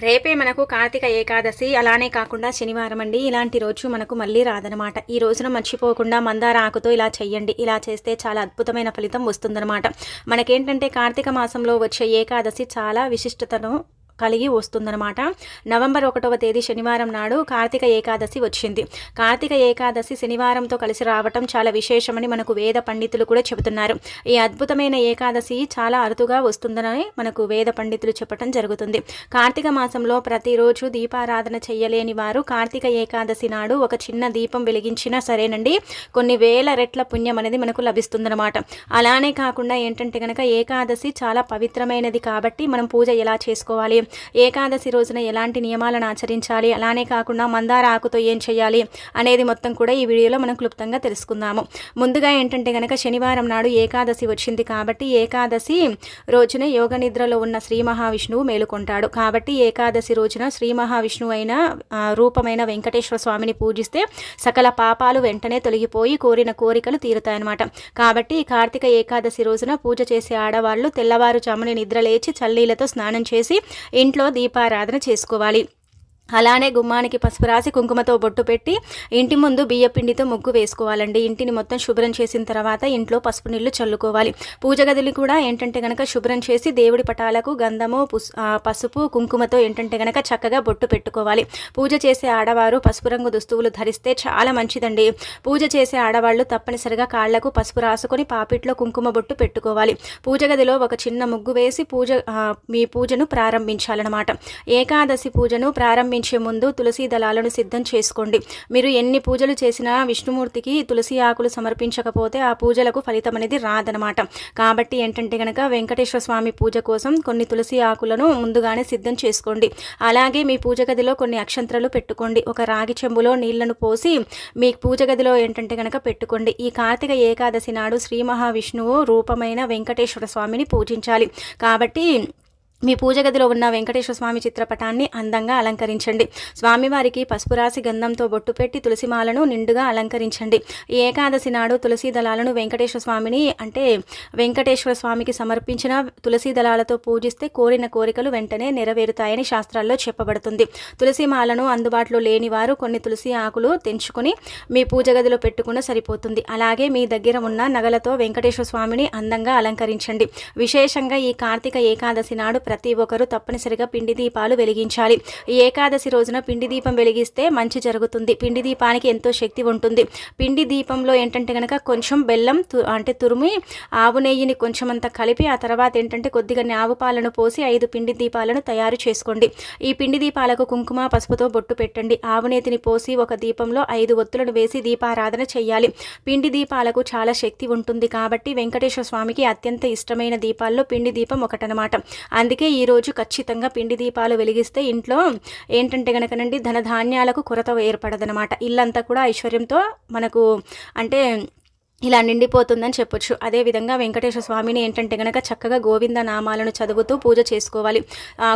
రేపే మనకు కార్తీక ఏకాదశి అలానే కాకుండా శనివారం అండి. ఇలాంటి రోజు మనకు మళ్ళీ రాదనమాట. ఈ రోజున మర్చిపోకుండా మందార ఆకుతో ఇలా చెయ్యండి. ఇలా చేస్తే చాలా అద్భుతమైన ఫలితం వస్తుందన్నమాట మనకేంటంటే కార్తీక మాసంలో వచ్చే ఏకాదశి చాలా విశిష్టతను కలిగి వస్తుందన్నమాట. నవంబర్ ఒకటవ తేదీ శనివారం నాడు కార్తీక ఏకాదశి వచ్చింది. కార్తీక ఏకాదశి శనివారంతో కలిసి రావటం చాలా విశేషమని మనకు వేద పండితులు కూడా చెబుతున్నారు. ఈ అద్భుతమైన ఏకాదశి చాలా అరుదుగా వస్తుందని మనకు వేద పండితులు చెప్పడం జరుగుతుంది. కార్తీక మాసంలో ప్రతిరోజు దీపారాధన చేయలేని వారు కార్తీక ఏకాదశి నాడు ఒక చిన్న దీపం వెలిగించినా సరేనండి కొన్ని వేల రెట్ల పుణ్యం అనేది మనకు లభిస్తుందన్నమాట. అలానే కాకుండా ఏంటంటే కనుక ఏకాదశి చాలా పవిత్రమైనది కాబట్టి మనం పూజ ఎలా చేసుకోవాలి ఏకాదశి రోజున ఎలాంటి నియమాలను ఆచరించాలి? అలానే కాకుండా మందార ఆకుతో ఏం చేయాలి అనేది మొత్తం కూడా ఈ వీడియోలో మనం క్లుప్తంగా తెలుసుకుందాము. ముందుగా ఏంటంటే కనుక శనివారం నాడు ఏకాదశి వచ్చింది కాబట్టి ఏకాదశి రోజున యోగ నిద్రలో ఉన్న శ్రీ మహావిష్ణువు మేలుకొంటాడు. కాబట్టి ఏకాదశి రోజున శ్రీ మహావిష్ణువు అయిన రూపమైన వెంకటేశ్వర స్వామిని పూజిస్తే సకల పాపాలు వెంటనే తొలగిపోయి కోరిన కోరికలు తీరుతాయన్నమాట. కాబట్టి కార్తీక ఏకాదశి రోజున పూజ చేసే ఆడవాళ్ళు తెల్లవారుజామున నిద్రలేచి చల్లీలతో స్నానం చేసి ఇంట్లో దీపారాధన చేసుకోవాలి. అలానే గుమ్మానికి పసుపు రాసి కుంకుమతో బొట్టు పెట్టి ఇంటి ముందు బియ్యపిండితో ముగ్గు వేసుకోవాలండి. ఇంటిని మొత్తం శుభ్రం చేసిన తర్వాత ఇంట్లో పసుపు నీళ్ళు చల్లుకోవాలి. పూజ గదిని కూడా ఏంటంటే గనక శుభ్రం చేసి దేవుడి పటాలకు గంధము పసుపు కుంకుమతో ఏంటంటే గనక చక్కగా బొట్టు పెట్టుకోవాలి. పూజ చేసే ఆడవారు పసుపు రంగు దుస్తువులు ధరిస్తే చాలా మంచిదండి. పూజ చేసే ఆడవాళ్ళు తప్పనిసరిగా కాళ్ళకు పసుపు రాసుకొని పాపిట్లో కుంకుమ బొట్టు పెట్టుకోవాలి. పూజ గదిలో ఒక చిన్న ముగ్గు వేసి పూజ మీ పూజను ప్రారంభించాలన్నమాట. ఏకాదశి పూజను ప్రారంభి ప్రారంభించే ముందు తులసి దళాలను సిద్ధం చేసుకోండి. మీరు ఎన్ని పూజలు చేసినా విష్ణుమూర్తికి తులసి ఆకులు సమర్పించకపోతే ఆ పూజలకు ఫలితం అనేది రాదనమాట కాబట్టి ఏంటంటే కనుక వెంకటేశ్వర స్వామి పూజ కోసం కొన్ని తులసి ఆకులను ముందుగానే సిద్ధం చేసుకోండి. అలాగే మీ పూజ గదిలో కొన్ని అక్షంత్రలు పెట్టుకోండి. ఒక రాగి చెంబులో నీళ్ళను పోసి మీ పూజ గదిలో ఏంటంటే కనుక పెట్టుకోండి. ఈ కార్తీక ఏకాదశి నాడు శ్రీ మహావిష్ణువు రూపమైన వెంకటేశ్వర స్వామిని పూజించాలి. కాబట్టి మీ పూజ గదిలో ఉన్న వెంకటేశ్వర స్వామి చిత్రపటాన్ని అందంగా అలంకరించండి. స్వామివారికి పసుపు రాసి గంధంతో బొట్టు పెట్టి తులసిమాలను నిండుగా అలంకరించండి. ఏకాదశి నాడు తులసి దళాలను వెంకటేశ్వర స్వామిని అంటే వెంకటేశ్వర స్వామికి సమర్పించిన తులసి దళాలతో పూజిస్తే కోరిన కోరికలు వెంటనే నెరవేరుతాయని శాస్త్రాల్లో చెప్పబడుతుంది. తులసిమాలను అందుబాటులో లేని వారు కొన్ని తులసి ఆకులు తెంచుకొని మీ పూజ గదిలో పెట్టుకున్న సరిపోతుంది. అలాగే మీ దగ్గర ఉన్న నగలతో వెంకటేశ్వర స్వామిని అందంగా అలంకరించండి. విశేషంగా ఈ కార్తీక ఏకాదశి నాడు ప్రతి ఒక్కరూ తప్పనిసరిగా పిండి దీపాలు వెలిగించాలి. ఏకాదశి రోజున పిండి దీపం వెలిగిస్తే మంచి జరుగుతుంది. పిండి దీపానికి ఎంతో శక్తి ఉంటుంది. పిండి దీపంలో ఏంటంటే కనుక కొంచెం బెల్లం అంటే తురిమి ఆవు నెయ్యిని కొంచెం అంత కలిపి ఆ తర్వాత ఏంటంటే కొద్దిగా ఆవు పాలను పోసి ఐదు పిండి దీపాలను తయారు చేసుకోండి. ఈ పిండి దీపాలకు కుంకుమ పసుపుతో బొట్టు పెట్టండి. ఆవు నేతిని పోసి ఒక దీపంలో ఐదు ఒత్తులను వేసి దీపారాధన చేయాలి పిండి దీపాలకు చాలా శక్తి ఉంటుంది కాబట్టి వెంకటేశ్వర స్వామికి అత్యంత ఇష్టమైన దీపాల్లో పిండి దీపం ఒకటనమాట అందుకే అందుకే ఈరోజు ఖచ్చితంగా పిండి దీపాలు వెలిగిస్తే ఇంట్లో ఏంటంటే కనుకనండి ధనధాన్యాలకు కొరత ఏర్పడదనమాట ఇల్లంతా కూడా ఐశ్వర్యంతో మనకు అంటే ఇలా నిండిపోతుందని చెప్పొచ్చు. అదేవిధంగా వెంకటేశ్వర స్వామిని ఏంటంటే గనక చక్కగా గోవింద నామాలను చదువుతూ పూజ చేసుకోవాలి.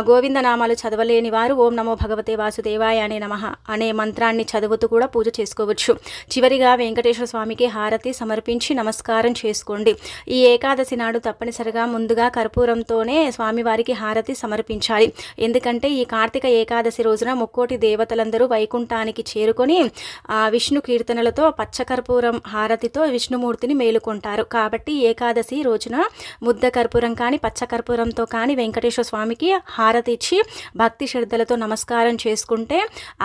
గోవింద నామాలు చదవలేని వారు ఓం నమో భగవతే వాసుదేవాయ అనే నమ అనే మంత్రాన్ని చదువుతూ కూడా పూజ చేసుకోవచ్చు. చివరిగా వెంకటేశ్వర స్వామికి హారతి సమర్పించి నమస్కారం చేసుకోండి. ఈ ఏకాదశి నాడు తప్పనిసరిగా ముందుగా కర్పూరంతోనే స్వామివారికి హారతి సమర్పించాలి. ఎందుకంటే ఈ కార్తీక ఏకాదశి రోజున ముక్కోటి దేవతలందరూ వైకుంఠానికి చేరుకొని విష్ణు కీర్తనలతో పచ్చకర్పూరం హారతితో విష్ణు విష్ణుమూర్తిని మేలుకుంటారు. కాబట్టి ఏకాదశి రోజున ముద్ద కర్పూరం కానీ పచ్చకర్పూరంతో కానీ వెంకటేశ్వర స్వామికి హారతి ఇచ్చి భక్తి శ్రద్ధలతో నమస్కారం చేసుకుంటే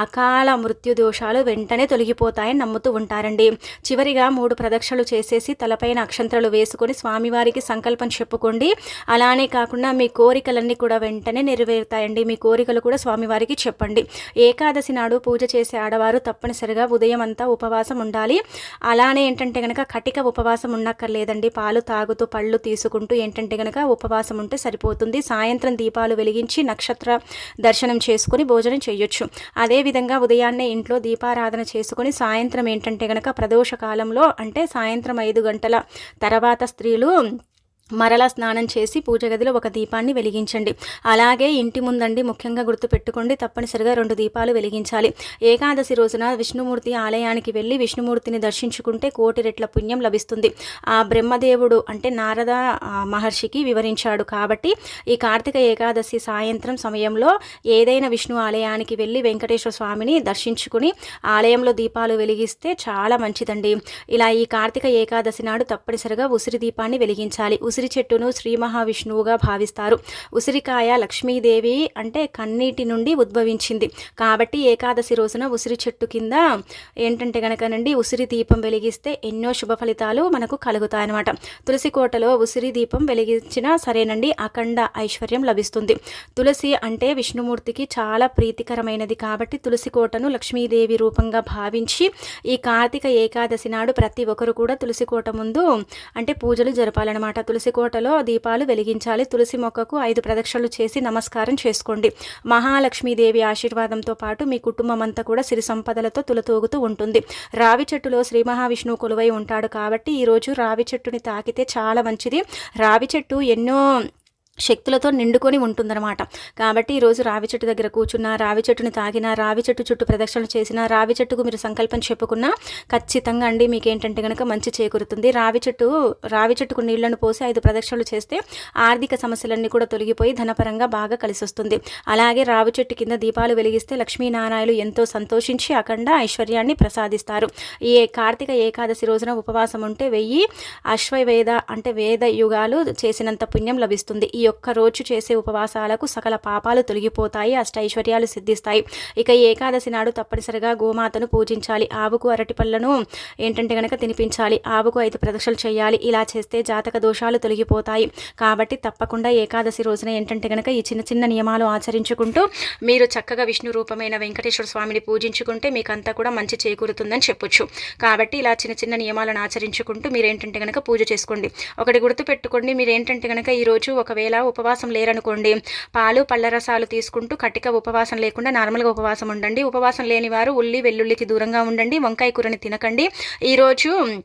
అకాల మృత్యు దోషాలు వెంటనే తొలగిపోతాయని నమ్ముతూ ఉంటారండి. చివరిగా మూడు ప్రదక్షిణలు చేసేసి తలపైన అక్షంతలు వేసుకొని స్వామివారికి సంకల్పం చెప్పుకోండి. అలానే కాకుండా మీ కోరికలన్నీ కూడా వెంటనే నెరవేరుతాయండి. మీ కోరికలు కూడా స్వామివారికి చెప్పండి. ఏకాదశి నాడు పూజ చేసే ఆడవారు తప్పనిసరిగా ఉదయం అంతా ఉపవాసం ఉండాలి. అలానే ఏంటంటే కనుక కటిక ఉపవాసం ఉండక్కర్లేదండి పాలు తాగుతూ పళ్ళు తీసుకుంటూ ఏంటంటే కనుక ఉపవాసం ఉంటే సరిపోతుంది. సాయంత్రం దీపాలు వెలిగించి నక్షత్ర దర్శనం చేసుకుని భోజనం చేయొచ్చు. అదేవిధంగా ఉదయాన్నే ఇంట్లో దీపారాధన చేసుకుని సాయంత్రం ఏంటంటే గనక ప్రదోష కాలంలో అంటే సాయంత్రం ఐదు గంటల తర్వాత స్త్రీలు మరలా స్నానం చేసి పూజ గదిలో ఒక దీపాన్ని వెలిగించండి. అలాగే ఇంటి ముందండి ముఖ్యంగా గుర్తుపెట్టుకోండి తప్పనిసరిగా రెండు దీపాలు వెలిగించాలి. ఏకాదశి రోజున విష్ణుమూర్తి ఆలయానికి వెళ్ళి విష్ణుమూర్తిని దర్శించుకుంటే కోటి రెట్ల పుణ్యం లభిస్తుంది. ఆ బ్రహ్మదేవుడు అంటే నారద మహర్షికి వివరించాడు కాబట్టి ఈ కార్తీక ఏకాదశి సాయంత్రం సమయంలో ఏదైనా విష్ణు ఆలయానికి వెళ్ళి వెంకటేశ్వర స్వామిని దర్శించుకుని ఆలయంలో దీపాలు వెలిగిస్తే చాలా మంచిదండి. ఇలా ఈ కార్తీక ఏకాదశి నాడు తప్పనిసరిగా ఉసిరి దీపాన్ని వెలిగించాలి. ఉసిరి ఉసిరి చెట్టును శ్రీ మహావిష్ణువుగా భావిస్తారు. ఉసిరికాయ లక్ష్మీదేవి అంటే కన్నీటి నుండి ఉద్భవించింది. కాబట్టి ఏకాదశి రోజున ఉసిరి చెట్టు కింద ఏంటంటే కనుకనండి ఉసిరి దీపం వెలిగిస్తే ఎన్నో శుభ ఫలితాలు మనకు కలుగుతాయన్నమాట. తులసి కోటలో ఉసిరి దీపం వెలిగించినా సరేనండి అఖండ ఐశ్వర్యం లభిస్తుంది. తులసి అంటే విష్ణుమూర్తికి చాలా ప్రీతికరమైనది. కాబట్టి తులసి కోటను లక్ష్మీదేవి రూపంగా భావించి ఈ కార్తీక ఏకాదశి నాడు ప్రతి ఒక్కరు కూడా తులసి కోట ముందు అంటే పూజలు జరపాలన్నమాట. తులసి తులసికోటలో దీపాలు వెలిగించాలి. తులసి మొక్కకు ఐదు ప్రదక్షిణలు చేసి నమస్కారం చేసుకోండి. మహాలక్ష్మీదేవి ఆశీర్వాదంతో పాటు మీ కుటుంబం అంతా కూడా సిరి సంపదలతో తులతూగుతూ ఉంటుంది. రావి చెట్టులో శ్రీ మహావిష్ణువు కొలువై ఉంటాడు కాబట్టి ఈరోజు రావి చెట్టుని తాకితే చాలా మంచిది. రావి చెట్టు ఎన్నో శక్తులతో నిండుకొని ఉంటుందన్నమాట. కాబట్టి ఈరోజు రావి చెట్టు దగ్గర కూర్చున్న రావి చెట్టుని తాగిన రావి చెట్టు చుట్టూ ప్రదక్షిణలు చేసిన రావి చెట్టుకు మీరు సంకల్పం చెప్పుకున్నా ఖచ్చితంగా అండి మీకు ఏంటంటే కనుక మంచి చేకూరుతుంది. రావి చెట్టు రావి చెట్టుకు నీళ్ళను పోసి ఐదు ప్రదక్షిణలు చేస్తే ఆర్థిక సమస్యలన్నీ కూడా తొలగిపోయి ధనపరంగా బాగా కలిసి వస్తుంది అలాగే రావి చెట్టు కింద దీపాలు వెలిగిస్తే లక్ష్మీనారాయణలు ఎంతో సంతోషించి అఖండ ఐశ్వర్యాన్ని ప్రసాదిస్తారు. ఈ కార్తీక ఏకాదశి రోజున ఉపవాసం ఉంటే వెయ్యి అశ్వవేద అంటే వేద యుగాలు చేసినంత పుణ్యం లభిస్తుంది. ఈ ఒక్క రోజు చేసే ఉపవాసాలకు సకల పాపాలు తొలగిపోతాయి అష్టైశ్వర్యాలు సిద్ధిస్తాయి. ఇక ఏకాదశి నాడు తప్పనిసరిగా గోమాతను పూజించాలి. ఆవుకు అరటి పళ్ళను ఏంటంటే గనక తినిపించాలి. ఆవుకు ఐదు ప్రదక్షిణలు చేయాలి. ఇలా చేస్తే జాతక దోషాలు తొలగిపోతాయి. కాబట్టి తప్పకుండా ఏకాదశి రోజున ఏంటంటే గనక ఈ చిన్న చిన్న నియమాలు ఆచరించుకుంటూ మీరు చక్కగా విష్ణు రూపమైన వెంకటేశ్వర స్వామిని పూజించుకుంటే మీకు అంతా కూడా మంచి చేకూరుతుందని చెప్పొచ్చు. కాబట్టి ఇలా చిన్న చిన్న నియమాలను ఆచరించుకుంటూ మీరు ఏంటంటే గనక పూజ చేసుకోండి. ఒకటి గుర్తు పెట్టుకోండి మీరు ఏంటంటే గనక ఈరోజు ఒకవేళ ఉపవాసం లేరనుకోండి. పాలు పళ్ళ రసాలు తీసుకుంటూ కట్టిక ఉపవాసం లేకుండా నార్మల్గా ఉపవాసం ఉండండి. ఉపవాసం లేని వారు ఉల్లి వెల్లుల్లికి దూరంగా ఉండండి. వంకాయ కూరని తినకండి. ఈరోజు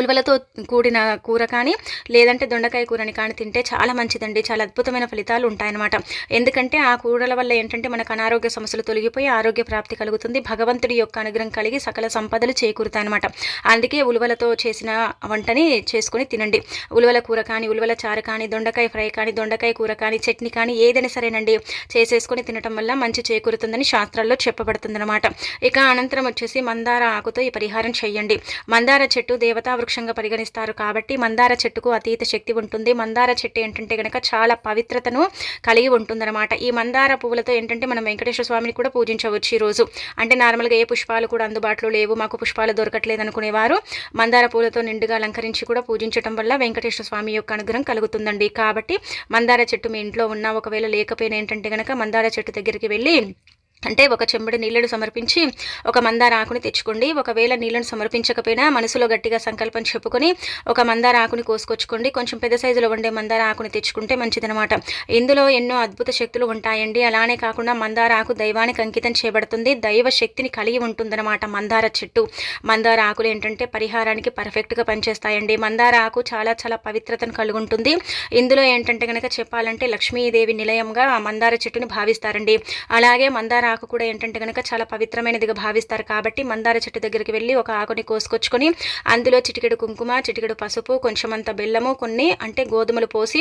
ఉలువలతో కూడిన కూర కానీ లేదంటే దొండకాయ కూరని కానీ తింటే చాలా మంచిదండి. చాలా అద్భుతమైన ఫలితాలు ఉంటాయన్నమాట. ఎందుకంటే ఆ కూరల వల్ల ఏంటంటే మనకు అనారోగ్య సమస్యలు తొలగిపోయి ఆరోగ్య ప్రాప్తి కలుగుతుంది. భగవంతుడి యొక్క అనుగ్రహం కలిగి సకల సంపదలు చేకూరుతాయన్నమాట. అందుకే ఉలువలతో చేసిన వంటని చేసుకుని తినండి. ఉలువల కూర కానీ ఉలువల చారు కానీ దొండకాయ ఫ్రై కానీ దొండకాయ కూర కానీ చట్నీ కానీ ఏదైనా సరేనండి. చేసేసుకొని తినటం వల్ల మంచి చేకూరుతుందని శాస్త్రాల్లో చెప్పబడుతుందన్నమాట. ఇక అనంతరం వచ్చేసి మందార ఆకుతో ఈ పరిహారం చేయండి. మందార చెట్టు దేవతా వృక్షంగా పరిగణిస్తారు. కాబట్టి మందార చెట్టుకు అతీత శక్తి ఉంటుంది. మందార చెట్టు ఏంటంటే కనుక చాలా పవిత్రతను కలిగి ఉంటుందన్నమాట. ఈ మందార పువ్వులతో ఏంటంటే మనం వెంకటేశ్వర స్వామిని కూడా పూజించవచ్చు ఈరోజు అంటే నార్మల్గా ఏ పుష్పాలు కూడా అందుబాటులో లేవు. మాకు పుష్పాలు దొరకట్లేదు అనుకునేవారు. మందార పూలతో నిండుగా అలంకరించి కూడా పూజించడం వల్ల వెంకటేశ్వర స్వామి యొక్క అనుగ్రహం కలుగుతుందండి. కాబట్టి మందార చెట్టు మీ ఇంట్లో ఉన్న ఒకవేళ లేకపోయినా ఏంటంటే కనుక మందార చెట్టు దగ్గరికి వెళ్ళి అంటే ఒక చెంబడి నీళ్ళను సమర్పించి ఒక మందార ఆకుని తెచ్చుకోండి. ఒకవేళ నీళ్ళను సమర్పించకపోయినా మనసులో గట్టిగా సంకల్పం చెప్పుకొని ఒక మందార ఆకుని కోసుకొచ్చుకోండి. కొంచెం పెద్ద సైజులో ఉండే మందార ఆకుని తెచ్చుకుంటే మంచిదనమాట ఇందులో ఎన్నో అద్భుత శక్తులు ఉంటాయండి. అలానే కాకుండా మందార ఆకు దైవానికి అంకితం చేయబడుతుంది. దైవ శక్తిని కలిగి ఉంటుందన్నమాట మందార చెట్టు. మందార ఆకులు ఏంటంటే పరిహారానికి పర్ఫెక్ట్గా పనిచేస్తాయండి. మందార ఆకు చాలా చాలా పవిత్రతను కలిగి ఉంటుంది ఇందులో ఏంటంటే కనుక చెప్పాలంటే లక్ష్మీదేవి నిలయంగా మందార చెట్టుని భావిస్తారండి. అలాగే మందార ఆకు కూడా ఏంటంటే కనుక చాలా పవిత్రమైనదిగా భావిస్తారు కాబట్టి మందార చెట్టు దగ్గరికి వెళ్ళి ఒక ఆకుని కోసుకొచ్చుకొని అందులో చిటికెడు కుంకుమ చిటికెడు పసుపు కొంచెమంత బెల్లము కొన్ని అంటే గోధుమలు పోసి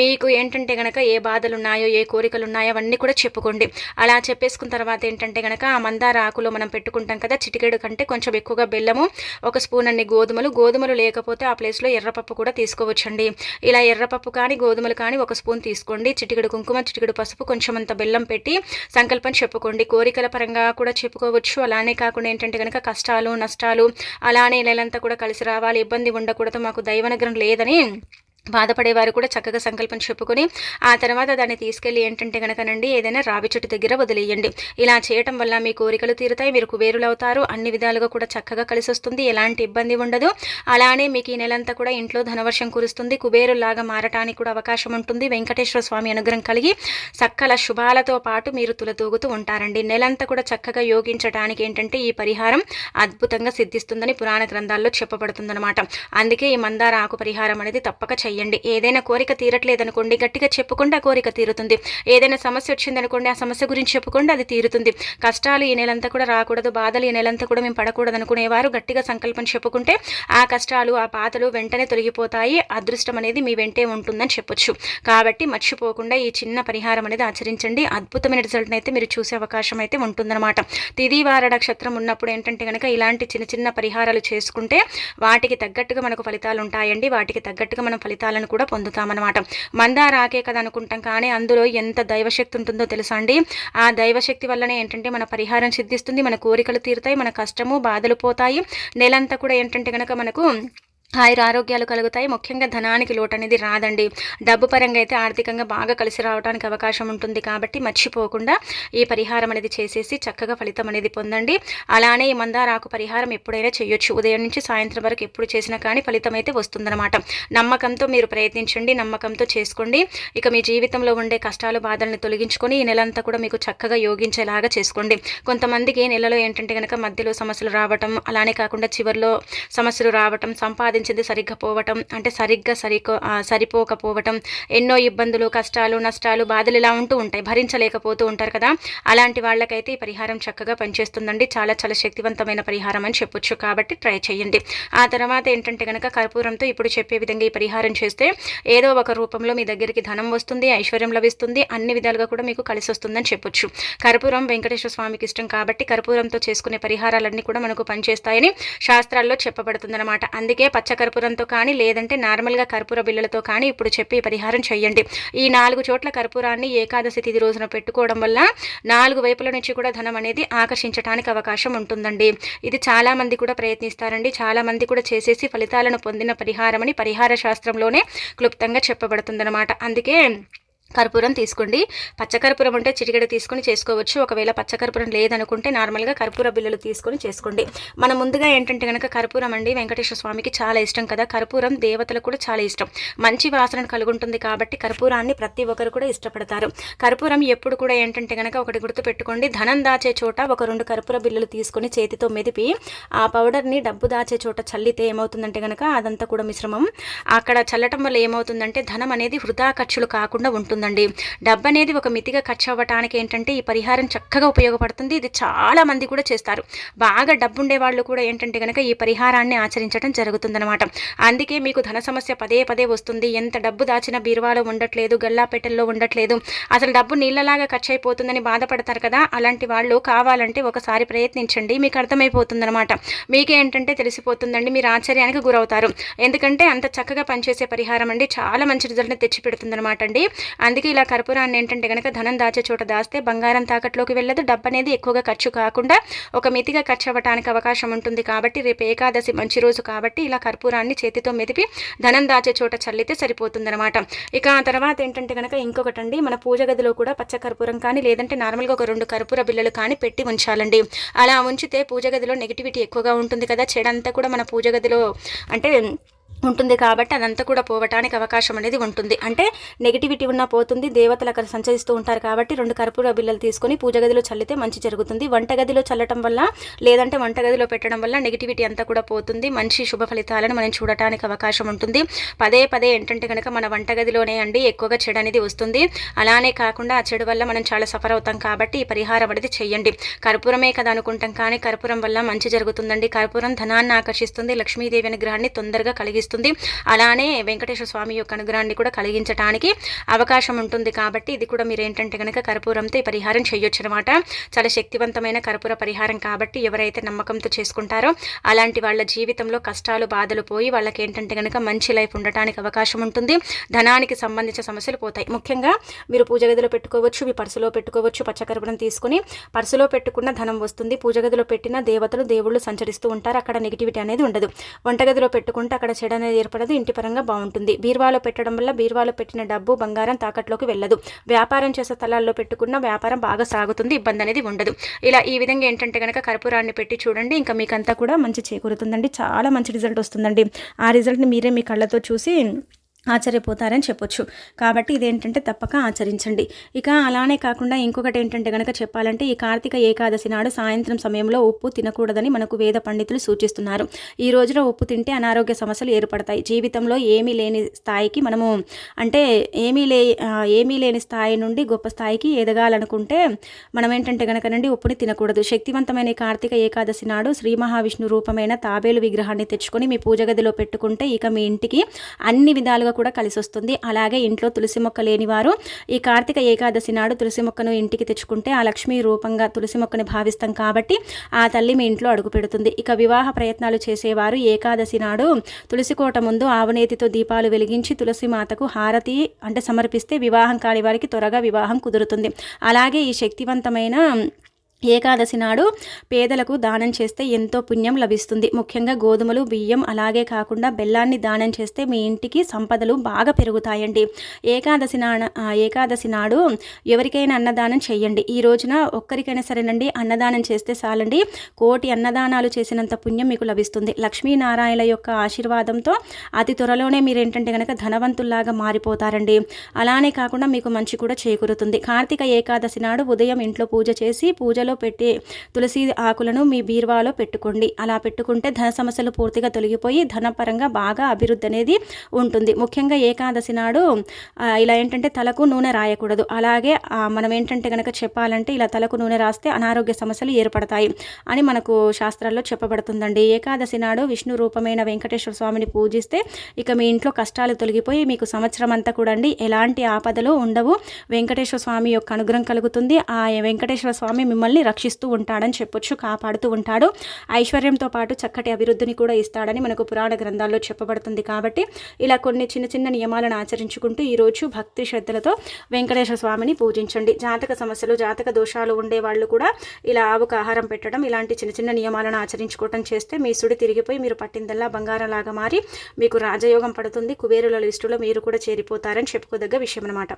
మీకు ఏంటంటే కనుక ఏ బాధలు ఉన్నాయో ఏ కోరికలు ఉన్నాయో అవన్నీ కూడా చెప్పుకోండి. అలా చెప్పేసుకున్న తర్వాత ఏంటంటే కనుక ఆ మందార ఆకులో మనం పెట్టుకుంటాం కదా చిటికెడు కంటే కొంచెం ఎక్కువగా బెల్లము ఒక స్పూన్ అన్ని గోధుమలు గోధుమలు లేకపోతే ఆ ప్లేస్లో ఎర్రపప్పు కూడా తీసుకోవచ్చండి. ఇలా ఎర్రపప్పు కానీ గోధుమలు కానీ ఒక స్పూన్ తీసుకోండి. చిటికెడు కుంకుమ చిటికెడు పసుపు కొంచెం అంత బెల్లం పెట్టి సంకల్పం చెప్పుకోండి. చెప్పుకోండి కోరికల పరంగా కూడా చెప్పుకోవచ్చు. అలానే కాకుండా ఏంటంటే కనుక కష్టాలు నష్టాలు అలానే నెలంతా కూడా కలిసి రావాలి ఇబ్బంది ఉండకూడదు మాకు దైవనగ్రం లేదని బాధపడేవారు కూడా చక్కగా సంకల్పం చెప్పుకొని ఆ తర్వాత దాన్ని తీసుకెళ్ళి ఏంటంటే కనుకనండి ఏదైనా రావి చెట్టు దగ్గర వదిలేయండి. ఇలా చేయటం వల్ల మీ కోరికలు తీరుతాయి మీరు కుబేరులు అవుతారు అన్ని విధాలుగా కూడా చక్కగా కలిసి వస్తుంది ఎలాంటి ఇబ్బంది ఉండదు. అలానే మీకు ఈ నెలంతా కూడా ఇంట్లో ధనవర్షం కురుస్తుంది కుబేరులాగా మారటానికి కూడా అవకాశం ఉంటుంది. వెంకటేశ్వర స్వామి అనుగ్రహం కలిగి సకల శుభాలతో పాటు మీరు తులతూగుతూ ఉంటారండి. నెలంతా కూడా చక్కగా యోగించడానికి ఏంటంటే ఈ పరిహారం అద్భుతంగా సిద్ధిస్తుందని పురాణ గ్రంథాల్లో చెప్పబడుతుందన్నమాట. అందుకే ఈ మందార ఆకు పరిహారం అనేది తప్పక చేయాలి అయ్యండి ఏదైనా కోరిక తీరట్లేదనుకోండి గట్టిగా చెప్పకుండా ఆ కోరిక తీరుతుంది. ఏదైనా సమస్య వచ్చిందనుకోండి ఆ సమస్య గురించి చెప్పకుండా అది తీరుతుంది. కష్టాలు ఈ నెలంతా కూడా రాకూడదు బాధలు ఈ నెలంతా కూడా మేము పడకూడదు అనుకునేవారు గట్టిగా సంకల్పం చెప్పుకుంటే ఆ కష్టాలు ఆ బాధలు వెంటనే తొలగిపోతాయి. అదృష్టం అనేది మీ వెంటే ఉంటుందని చెప్పొచ్చు. కాబట్టి మర్చిపోకుండా ఈ చిన్న పరిహారం అనేది ఆచరించండి. అద్భుతమైన రిజల్ట్ అయితే మీరు చూసే అవకాశం అయితే ఉంటుందన్నమాట. తిదివార నక్షత్రం ఉన్నప్పుడు ఏంటంటే కనుక ఇలాంటి చిన్న చిన్న పరిహారాలు చేసుకుంటే వాటికి తగ్గట్టుగా మనకు ఫలితాలు ఉంటాయండి. వాటికి తగ్గట్టుగా మనం ఫలితాలను కూడా పొందుతామన్నమాట. మందార ఆకే కదా అనుకుంటాం కానీ అందులో ఎంత దైవశక్తి ఉంటుందో తెలుసా అండి? ఆ దైవశక్తి వల్లనే ఏంటంటే మన పరిహారం సిద్ధిస్తుంది మన కోరికలు తీరుతాయి మన కష్టము బాధలు పోతాయి. నెలంతా కూడా ఏంటంటే కనుక మనకు ఆయుర ఆరోగ్యాలు కలుగుతాయి. ముఖ్యంగా ధనానికి లోటు అనేది రాదండి. డబ్బు పరంగా అయితే ఆర్థికంగా బాగా కలిసి రావడానికి అవకాశం ఉంటుంది కాబట్టి మర్చిపోకుండా ఈ పరిహారం అనేది చేసేసి చక్కగా ఫలితం అనేది పొందండి. అలానే ఈ మందారాకు పరిహారం ఎప్పుడైనా చేయొచ్చు. ఉదయం నుంచి సాయంత్రం వరకు ఎప్పుడు చేసినా కానీ ఫలితం అయితే వస్తుందన్నమాట. నమ్మకంతో మీరు ప్రయత్నించండి. నమ్మకంతో చేసుకోండి. ఇక మీ జీవితంలో ఉండే కష్టాలు బాధల్ని తొలగించుకొని ఈ నెలంతా కూడా మీకు చక్కగా యోగించేలాగా చేసుకోండి. కొంతమందికి నెలలో ఏంటంటే కనుక మధ్యలో సమస్యలు రావటం అలానే కాకుండా చివరిలో సమస్యలు రావటం సంపాదించ సంపాదించింది సరిగ్గా పోవటం అంటే సరిగ్గా సరికో సరిపోకపోవటం ఎన్నో ఇబ్బందులు కష్టాలు నష్టాలు బాధలు ఇలా ఉంటూ ఉంటాయి భరించలేకపోతూ ఉంటారు కదా. అలాంటి వాళ్ళకైతే ఈ పరిహారం చక్కగా పనిచేస్తుందండి. చాలా చాలా శక్తివంతమైన పరిహారం అని చెప్పొచ్చు. కాబట్టి ట్రై చేయండి. ఆ తర్వాత ఏంటంటే కనుక కర్పూరంతో ఇప్పుడు చెప్పే విధంగా ఈ పరిహారం చేస్తే ఏదో ఒక రూపంలో మీ దగ్గరికి ధనం వస్తుంది ఐశ్వర్యం లభిస్తుంది అన్ని విధాలుగా కూడా మీకు కలిసి వస్తుందని చెప్పొచ్చు. కర్పూరం వెంకటేశ్వర స్వామికి ఇష్టం కాబట్టి కర్పూరంతో చేసుకునే పరిహారాలన్నీ కూడా మనకు పనిచేస్తాయని శాస్త్రాల్లో చెప్పబడుతుందన్నమాట. అందుకే పచ్చ కర్పూరంతో కానీ లేదంటే నార్మల్గా కర్పూర బిళ్ళలతో కానీ ఇప్పుడు చెప్పి పరిహారం చేయండి ఈ నాలుగు చోట్ల కర్పూరాన్ని ఏకాదశి తిథి రోజున పెట్టుకోవడం వల్ల నాలుగు వైపుల నుంచి కూడా ధనం అనేది ఆకర్షించడానికి అవకాశం ఉంటుందండి. ఇది చాలామంది కూడా ప్రయత్నిస్తారండి. చాలామంది కూడా చేసేసి ఫలితాలను పొందిన పరిహారం అని పరిహార శాస్త్రంలోనే క్లుప్తంగా చెప్పబడుతుందన్నమాట. అందుకే కర్పూరం తీసుకోండి. పచ్చకర్పూరం ఉంటే చిటికెడ తీసుకొని చేసుకోవచ్చు. ఒకవేళ పచ్చకర్పూరం లేదనుకుంటే నార్మల్గా కర్పూర బిల్లలు తీసుకొని చేసుకోండి. మనం ముందుగా ఏంటంటే కనుక కర్పూరం అండి వెంకటేశ్వర స్వామికి చాలా ఇష్టం కదా. కర్పూరం దేవతలకు కూడా చాలా ఇష్టం. మంచి వాసన కలుగుంటుంది కాబట్టి కర్పూరాన్ని ప్రతి ఒక్కరు కూడా ఇష్టపడతారు. కర్పూరం ఎప్పుడు కూడా ఏంటంటే కనుక ఒకటి గుర్తు పెట్టుకోండి ధనం దాచే చోట ఒక రెండు కర్పూర బిల్లలు తీసుకొని చేతితో మెదిపి ఆ పౌడర్ని డబ్బు దాచే చోట చల్లితే ఏమవుతుందంటే కనుక అదంతా కూడా మిశ్రమం. అక్కడ చల్లటం వల్ల ఏమవుతుందంటే ధనం అనేది వృధా ఖర్చులు కాకుండా ఉంటుంది. అవుతుందండి డబ్బు అనేది ఒక మితిగా ఖర్చు అవ్వటానికి ఏంటంటే ఈ పరిహారం చక్కగా ఉపయోగపడుతుంది. ఇది చాలా మంది కూడా చేస్తారు. బాగా డబ్బు ఉండే వాళ్ళు కూడా ఏంటంటే కనుక ఈ పరిహారాన్ని ఆచరించడం జరుగుతుందనమాట అందుకే మీకు ధన సమస్య పదే పదే వస్తుంది. ఎంత డబ్బు దాచిన బీరువాలో ఉండట్లేదు గల్లాపెట్టెల్లో ఉండట్లేదు. అసలు డబ్బు నీళ్ళలాగా ఖర్చు అయిపోతుందని బాధపడతారు కదా. అలాంటి వాళ్ళు కావాలంటే ఒకసారి ప్రయత్నించండి. మీకు అర్థమైపోతుందనమాట మీకేంటంటే తెలిసిపోతుందండి. మీరు ఆశ్చర్యానికి గురవుతారు. ఎందుకంటే అంత చక్కగా పనిచేసే పరిహారం అండి. చాలా మంచి రిజల్ట్ని తెచ్చిపెడుతుందనమాట అండి. అందుకే ఇలా కర్పూరాన్ని ఏంటంటే కనుక ధనం దాచే చోట దాస్తే బంగారం తాకట్లోకి వెళ్ళదు. డబ్బు అనేది ఎక్కువగా ఖర్చు కాకుండా ఒక మితిగా ఖర్చు అవ్వడానికి అవకాశం ఉంటుంది కాబట్టి రేపు ఏకాదశి మంచి రోజు కాబట్టి ఇలా కర్పూరాన్ని చేతితో మెదిపి ధనం దాచే చోట చల్లితే సరిపోతుందన్నమాట. ఇక ఆ తర్వాత ఏంటంటే కనుక ఇంకొకటండి మన పూజ గదిలో కూడా పచ్చ కర్పూరం కానీ లేదంటే నార్మల్గా ఒక రెండు కర్పూర బిల్లలు కానీ పెట్టి ఉంచాలండి. అలా ఉంచితే పూజ గదిలో నెగిటివిటీ ఎక్కువగా ఉంటుంది కదా. చెడంతా కూడా మన పూజ గదిలో అంటే ఉంటుంది కాబట్టి అదంతా కూడా పోవటానికి అవకాశం అనేది ఉంటుంది. అంటే నెగిటివిటీ ఉన్న పోతుంది దేవతలు అక్కడ సంచరిస్తూ ఉంటారు కాబట్టి రెండు కర్పూర బిల్లలు తీసుకొని పూజ గదిలో చల్లితే మంచి జరుగుతుంది. వంటగదిలో చల్లటం వల్ల లేదంటే వంటగదిలో పెట్టడం వల్ల నెగిటివిటీ అంతా కూడా పోతుంది. మంచి శుభ ఫలితాలను మనం చూడటానికి అవకాశం ఉంటుంది. పదే పదే ఏంటంటే కనుక మన వంటగదిలోనే అండి ఎక్కువగా చెడు అనేది వస్తుంది. అలానే కాకుండా ఆ చెడు వల్ల మనం చాలా సఫర్ అవుతాం కాబట్టి ఈ పరిహారం అనేది చేయండి కర్పూరమే కదా అనుకుంటాం కానీ కర్పూరం వల్ల మంచి జరుగుతుందండి. కర్పూరం ధనాన్ని ఆకర్షిస్తుంది. లక్ష్మీదేవి అనుగ్రహాన్ని తొందరగా కలిగిస్తుంది. లభిస్తుంది. అలానే వెంకటేశ్వర స్వామి యొక్క అనుగ్రహాన్ని కూడా కలిగించడానికి అవకాశం ఉంటుంది కాబట్టి ఇది కూడా మీరు ఏంటంటే కనుక కర్పూరంతో ఈ పరిహారం చేయొచ్చు అనమాట చాలా శక్తివంతమైన కర్పూర పరిహారం కాబట్టి ఎవరైతే నమ్మకంతో చేసుకుంటారో అలాంటి వాళ్ళ జీవితంలో కష్టాలు బాధలు పోయి వాళ్ళకి ఏంటంటే కనుక మంచి లైఫ్ ఉండటానికి అవకాశం ఉంటుంది. ధనానికి సంబంధించిన సమస్యలు పోతాయి. ముఖ్యంగా మీరు పూజ గదిలో పెట్టుకోవచ్చు మీ పర్సులో పెట్టుకోవచ్చు పచ్చకర్పూరం తీసుకుని పర్సులో పెట్టుకున్న ధనం వస్తుంది. పూజ గదిలో పెట్టిన దేవతలు దేవుళ్ళు సంచరిస్తూ ఉంటారు. అక్కడ నెగిటివిటీ అనేది ఉండదు. వంటగదిలో పెట్టుకుంటే అక్కడ చెడ అనేది ఏర్పడదు ఇంటి పరంగా బాగుంటుంది. బీర్వాలో పెట్టడం వల్ల బీర్వాలో పెట్టిన డబ్బు బంగారం తాకట్లోకి వెళ్ళదు. వ్యాపారం చేసే స్థలాల్లో పెట్టుకున్న వ్యాపారం బాగా సాగుతుంది ఇబ్బంది అనేది ఉండదు. ఇలా ఈ విధంగా ఏంటంటే కనుక కర్పూరాన్ని పెట్టి చూడండి ఇంకా మీకంతా కూడా మంచి చేకూరుతుందండి. చాలా మంచి రిజల్ట్ వస్తుందండి. ఆ రిజల్ట్ని మీరే మీ కళ్ళతో చూసి ఆశ్చర్యపోతారని చెప్పొచ్చు. కాబట్టి ఇదేంటంటే తప్పక ఆచరించండి. ఇక అలానే కాకుండా ఇంకొకటి ఏంటంటే కనుక చెప్పాలంటే ఈ కార్తీక ఏకాదశి నాడు సాయంత్రం సమయంలో ఉప్పు తినకూడదని మనకు వేద పండితులు సూచిస్తున్నారు. ఈ రోజున ఉప్పు తింటే అనారోగ్య సమస్యలు ఏర్పడతాయి. జీవితంలో ఏమీ లేని స్థాయికి మనము అంటే ఏమీ లే ఏమీ లేని స్థాయి నుండి గొప్ప స్థాయికి ఎదగాలనుకుంటే మనం ఏంటంటే కనుక నుండి ఉప్పుని తినకూడదు. శక్తివంతమైన కార్తీక ఏకాదశి నాడు శ్రీ మహావిష్ణు రూపమైన తాబేలు విగ్రహాన్ని తెచ్చుకొని మీ పూజ గదిలో పెట్టుకుంటే ఇక మీ ఇంటికి అన్ని విధాలుగా కూడా కలిసి వస్తుంది అలాగే ఇంట్లో తులసి మొక్క లేని వారు ఈ కార్తీక ఏకాదశి నాడు తులసి మొక్కను ఇంటికి తెచ్చుకుంటే ఆ లక్ష్మీ రూపంగా తులసి మొక్కని భావిస్తాం కాబట్టి ఆ తల్లి మీ ఇంట్లో అడుగు పెడుతుంది. ఇక వివాహ ప్రయత్నాలు చేసేవారు ఏకాదశి నాడు తులసి కోట ముందు ఆవనేతితో దీపాలు వెలిగించి తులసి మాతకు హారతి అంటే సమర్పిస్తే వివాహం కాని వారికి త్వరగా వివాహం కుదురుతుంది. అలాగే ఈ శక్తివంతమైన ఏకాదశి నాడు పేదలకు దానం చేస్తే ఎంతో పుణ్యం లభిస్తుంది. ముఖ్యంగా గోధుమలు బియ్యం అలాగే కాకుండా బెల్లాన్ని దానం చేస్తే మీ ఇంటికి సంపదలు బాగా పెరుగుతాయండి. ఏకాదశి నా ఏకాదశి నాడు ఎవరికైనా అన్నదానం చేయండి. ఈ రోజున ఒక్కరికైనా సరేనండి అన్నదానం చేస్తే చాలండి. కోటి అన్నదానాలు చేసినంత పుణ్యం మీకు లభిస్తుంది. లక్ష్మీనారాయణ యొక్క ఆశీర్వాదంతో అతి త్వరలోనే మీరు ఏంటంటే కనుక ధనవంతుల్లాగా మారిపోతారండి. అలానే కాకుండా మీకు మంచి కూడా చేకూరుతుంది. కార్తీక ఏకాదశి నాడు ఉదయం ఇంట్లో పూజ చేసి పూజలో బీరువాలో పెట్టి తులసి ఆకులను మీ బీరువాలో పెట్టుకోండి. అలా పెట్టుకుంటే ధన సమస్యలు పూర్తిగా తొలగిపోయి ధనపరంగా బాగా అభివృద్ధి అనేది ఉంటుంది. ముఖ్యంగా ఏకాదశి నాడు ఇలా ఏంటంటే తలకు నూనె రాయకూడదు. అలాగే మనం ఏంటంటే కనుక చెప్పాలంటే ఇలా తలకు నూనె రాస్తే అనారోగ్య సమస్యలు ఏర్పడతాయి అని మనకు శాస్త్రాల్లో చెప్పబడుతుందండి. ఏకాదశి నాడు విష్ణు రూపమైన వెంకటేశ్వర స్వామిని పూజిస్తే ఇక మీ ఇంట్లో కష్టాలు తొలగిపోయి మీకు సంవత్సరం అంతా కూడా ఎలాంటి ఆపదలు ఉండవు. వెంకటేశ్వర స్వామి యొక్క అనుగ్రహం కలుగుతుంది. ఆ వెంకటేశ్వర స్వామి మిమ్మల్ని రక్షిస్తూ ఉంటాడని చెప్పొచ్చు కాపాడుతూ ఉంటాడు. ఐశ్వర్యంతో పాటు చక్కటి అభివృద్ధిని కూడా ఇస్తాడని మనకు పురాణ గ్రంథాల్లో చెప్పబడుతుంది కాబట్టి ఇలా కొన్ని చిన్న చిన్న నియమాలను ఆచరించుకుంటూ ఈరోజు భక్తి శ్రద్ధలతో వెంకటేశ్వర స్వామిని పూజించండి. జాతక సమస్యలు జాతక దోషాలు ఉండే వాళ్ళు కూడా ఇలా ఆవుకు ఆహారం పెట్టడం ఇలాంటి చిన్న చిన్న నియమాలను ఆచరించుకోవటం చేస్తే మీ సుడి తిరిగిపోయి మీరు పట్టిందల్లా బంగారంలాగా మారి మీకు రాజయోగం పడుతుంది. కుబేరుల లిస్టులో మీరు కూడా చేరిపోతారని చెప్పుకోదగ్గ విషయం అనమాట